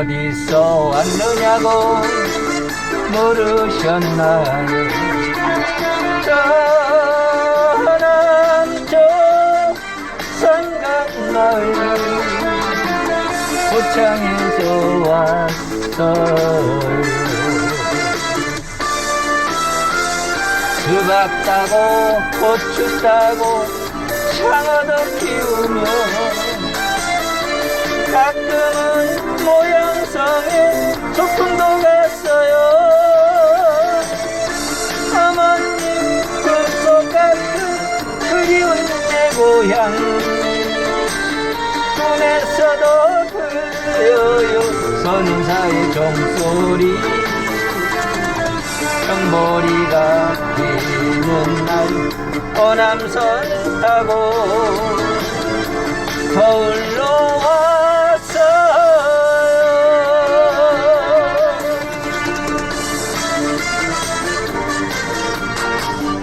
어디서 왔느냐고 물으셨나요? 저남쪽 삼각마을 고창에서 왔어요. 수박 따고 고추 따고 창어도 키우며 고향. 꿈에서도 들려요. 선사의 종소리. 청보리가 피는 날 오남선 타고 서울